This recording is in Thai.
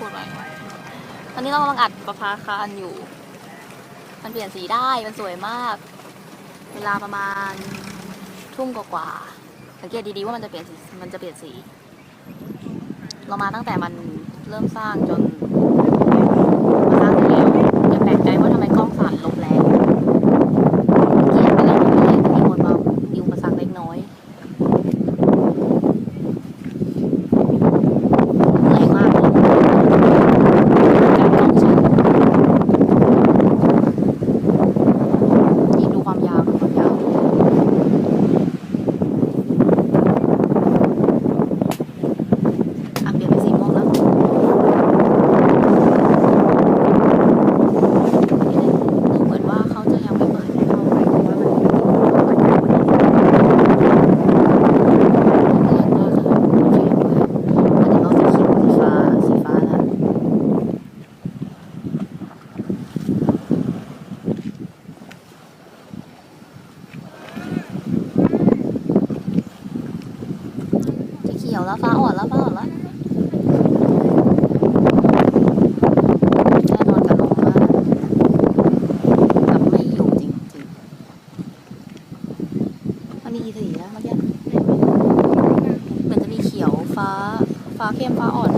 พูดไว้ตอนนี้เรากำลังอัดประภาคารอยู่ มันเปลี่ยนสีได้ มันสวยมาก เวลาประมาณทุ่มกว่าๆสังเกตดีๆว่ามันจะเปลี่ยนสี มันจะเปลี่ยนสี เรามาตั้งแต่มันเริ่มสร้างจน ขียวแล้วฟ้าอ่อนแล้วฟ้าอ่อนแล้วเหมือนจะมีเขียวฟ้าฟ้าเข้มฟ้าอ่อน